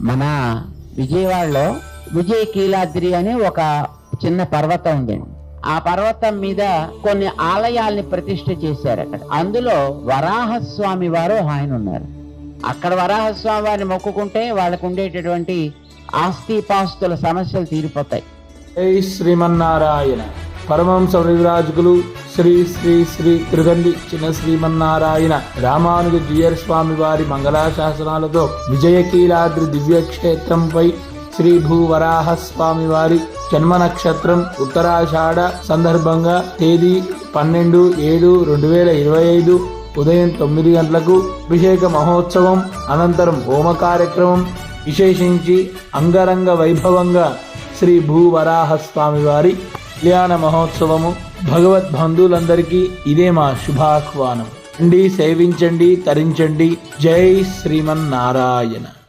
మన విజయవాడలో విజయ కీలాద్రి అని ఒక చిన్న పర్వతం ఉంది. ఆ పర్వతం మీద కొన్ని ఆలయాల్ని ప్రతిష్ఠ చేశారు అక్కడ. అందులో వరాహస్వామి వారు ఆయన ఉన్నారు. అక్కడ వరాహస్వామి వారిని మొక్కుకుంటే వాళ్ళకు ఉండేటటువంటి ఆస్తి పాస్తుల సమస్యలు తీరిపోతాయి. శ్రీమన్నారాయణ. పరమహంస రవిరాజుకులు శ్రీ శ్రీ శ్రీ తిరుగండి చిన్న శ్రీమన్నారాయణ రామానుజ జీయర్ స్వామి వారి మంగళాశాసనాలతో విజయకీలాద్రి దివ్య క్షేత్రంపై శ్రీ భూవరాహ స్వామి వారి జన్మ నక్షత్రం ఉత్తరాషాఢ సందర్భంగా తేదీ పన్నెండు ఏడు రెండు వేల ఇరవై ఐదు ఉదయం తొమ్మిది గంటలకు అభిషేక మహోత్సవం అనంతరం హోమ కార్యక్రమం విశేషించి అంగరంగ వైభవంగా శ్రీ భూవరాహ స్వామి వారి కళ్యాణ మహోత్సవము. భగవత్ బంధువులందరికీ ఇదే మా శుభాహ్వానం. అండి సేవించండి తరించండి. జై శ్రీమన్నారాయణ.